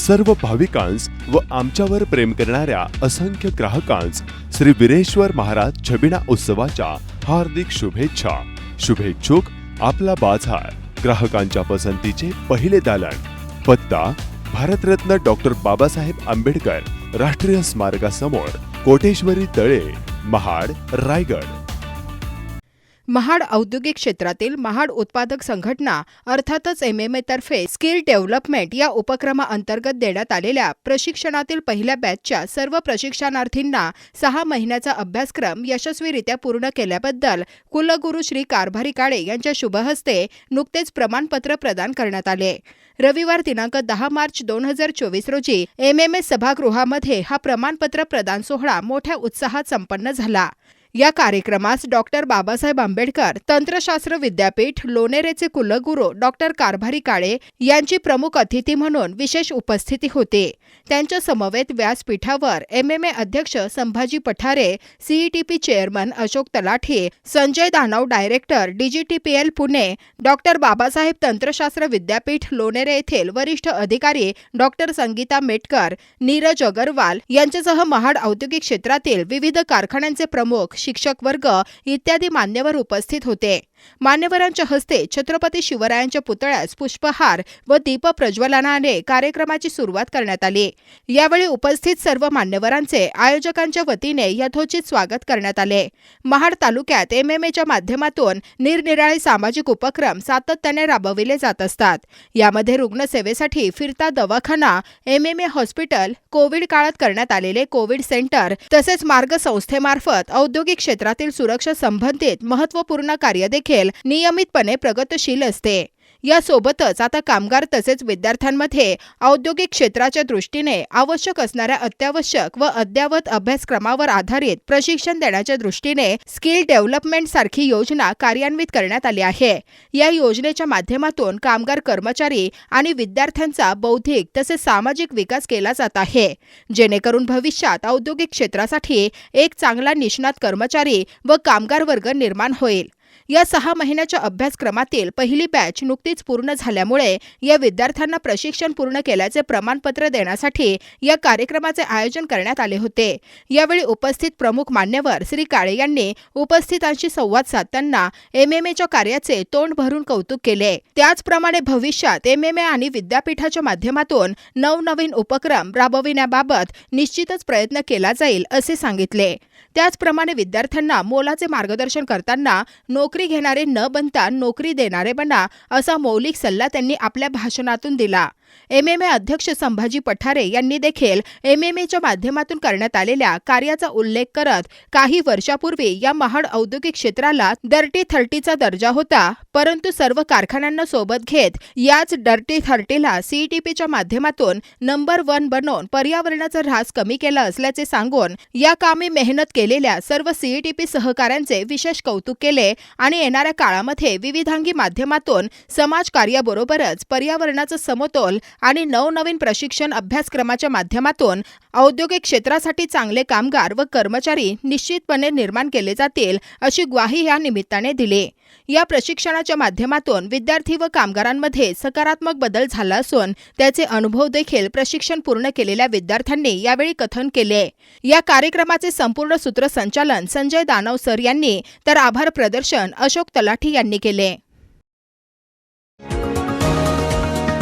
सर्व भाविकांस व आमच्यावर प्रेम करणाऱ्या असंख्य ग्राहकांस श्री वीरेश्वर महाराज छबिना उत्सवाच्या हार्दिक शुभेच्छा. शुभेच्छुक आपला बाजार ग्राहकांच्या पसंतीचे पहिले दालन. पत्ता भारतरत्न डॉक्टर बाबासाहेब आंबेडकर राष्ट्रीय स्मारकासमोर कोटेश्वरी तळे महाड रायगड. महाड औद्योगिक क्षेत्रातील महाड उत्पादक संघटना अर्थातच एम एम तर्फे स्किल डेव्हलपमेंट या उपक्रमाअंतर्गत देण्यात आलेल्या प्रशिक्षणातील पहिल्या बॅचच्या सर्व प्रशिक्षणार्थींना सहा महिन्याचा अभ्यासक्रम यशस्वीरित्या पूर्ण केल्याबद्दल कुलगुरू श्री कारभारी काळे यांच्या शुभहस्ते नुकतेच प्रमाणपत्र प्रदान करण्यात आले. रविवार दिनांक दहा मार्च दोन हजार चोवीस रोजी एम एम सभागृहामध्ये हा प्रमाणपत्र प्रदान सोहळा मोठ्या उत्साहात संपन्न झाला. या कार्यक्रमास डॉक्टर बाबासाहेब आंबेडकर तंत्रशास्त्र विद्यापीठ लोणेरेचे कुलगुरू डॉक्टर कारभारी काळे यांची प्रमुख अतिथी म्हणून विशेष उपस्थिती होती. त्यांच्या समवेत व्यासपीठावर एम एम ए अध्यक्ष Sambhaji Pathare CETP chairman Ashok Talathi Sanjay Danav director DGTPL Pune doctor Babasaheb तंत्रशास्त्र विद्यापीठ लोणेरे येथील वरिष्ठ अधिकारी डॉक्टर संगीता मेटकर नीरज अगरवाल यांच्यासह महाड औद्योगिक क्षेत्रातील विविध कारखान्यांचे प्रमुख शिक्षक वर्ग इत्यादी मान्यवर उपस्थित होते. मान्यवरांच्या हस्ते छत्रपती शिवरायांच्या पुतळ्यास पुष्पहार व दीप प्रज्वलनाने कार्यक्रमाची सुरुवात करण्यात आली. यावेळी उपस्थित सर्व मान्यवरांचे आयोजकांच्या वतीने यथोचित स्वागत करण्यात आले. महाड तालुक्यात एमएमएच्या माध्यमातून निरनिराळे सामाजिक उपक्रम सातत्याने राबविले जात असतात. यामध्ये रुग्णसेवेसाठी फिरता दवाखाना एमएमए हॉस्पिटल कोविड काळात करण्यात आलेले कोविड सेंटर तसेच मार्ग संस्थेमार्फत औद्योगिक क्षेत्रातील सुरक्षा संबंधित महत्त्वपूर्ण कार्य देखील नियमितपणे प्रगतशील असते. यासोबतच आता कामगार तसेच विद्यार्थ्यांमध्ये औद्योगिक क्षेत्राच्या दृष्टीने आवश्यक असणाऱ्या अत्यावश्यक व अद्ययावत अभ्यासक्रमावर आधारित प्रशिक्षण देण्याच्या दृष्टीने स्किल डेव्हलपमेंट सारखी योजना कार्यान्वित करण्यात आली आहे. या योजनेच्या माध्यमातून कामगार कर्मचारी आणि विद्यार्थ्यांचा बौद्धिक तसेच सामाजिक विकास केला जात आहे. जेणेकरून भविष्यात औद्योगिक क्षेत्रासाठी एक चांगला निष्णात कर्मचारी व कामगार वर्ग निर्माण होईल. या सहा महिन्याच्या अभ्यासक्रमातील पहिली बॅच नुकतीच पूर्ण झाल्यामुळे या विद्यार्थ्यांना प्रशिक्षण पूर्ण केल्याचे प्रमाणपत्र देण्यासाठी या कार्यक्रमाचे आयोजन करण्यात आले होते. यावेळी उपस्थित प्रमुख मान्यवर श्री काळे यांनी उपस्थितांशी संवाद साधताना एमएमएच्या कार्याचे तोंड भरून कौतुक केले. त्याचप्रमाणे भविष्यात एमएमए आणि विद्यापीठाच्या माध्यमातून नवनवीन उपक्रम राबविण्याबाबत निश्चितच प्रयत्न केला जाईल असे सांगितले. त्याचप्रमाणे विद्यार्थ्यांना मोलाचे मार्गदर्शन करताना नोकरी घेणारे न बनता नोकरी देणारे बना असा मौलिक सल्ला त्यांनी आपल्या भाषणातून दिला. एम एम ए अध्यक्ष संभाजी पठारे यांनी देखील एम एम एच्या माध्यमातून करण्यात आलेल्या कार्याचा उल्लेख करत काही वर्षापूर्वी या महाड औद्योगिक क्षेत्राला डर्टी थर्टीचा दर्जा होता. परंतु सर्व कारखान्यांना सोबत घेत याच डर्टी थर्टीला सीईटीपीच्या माध्यमातून नंबर वन बनवून पर्यावरणाचा ऱ्हास कमी केला असल्याचे सांगून या कामी मेहनत केलेल्या सर्व सीईटीपी सहकाऱ्यांचे विशेष कौतुक केले आणि येणाऱ्या काळामध्ये विविधांगी माध्यमातून समाजकार्याबरोबरच पर्यावरणाचा समतोल आणि नवनवीन प्रशिक्षण अभ्यासक्रमाच्या माध्यमातून औद्योगिक क्षेत्रासाठी चांगले कामगार व कर्मचारी निश्चितपणे निर्माण केले जातील अशी ग्वाही या निमित्ताने दिली. या प्रशिक्षणाच्या माध्यमातून विद्यार्थी व कामगारांमध्ये सकारात्मक बदल झाला असून त्याचे अनुभव देखील प्रशिक्षण पूर्ण केलेल्या विद्यार्थ्यांनी यावेळी कथन केले. या कार्यक्रमाचे संपूर्ण सूत्रसंचालन संजय दानव सर यांनी तर आभार प्रदर्शन अशोक तलाठी यांनी केले.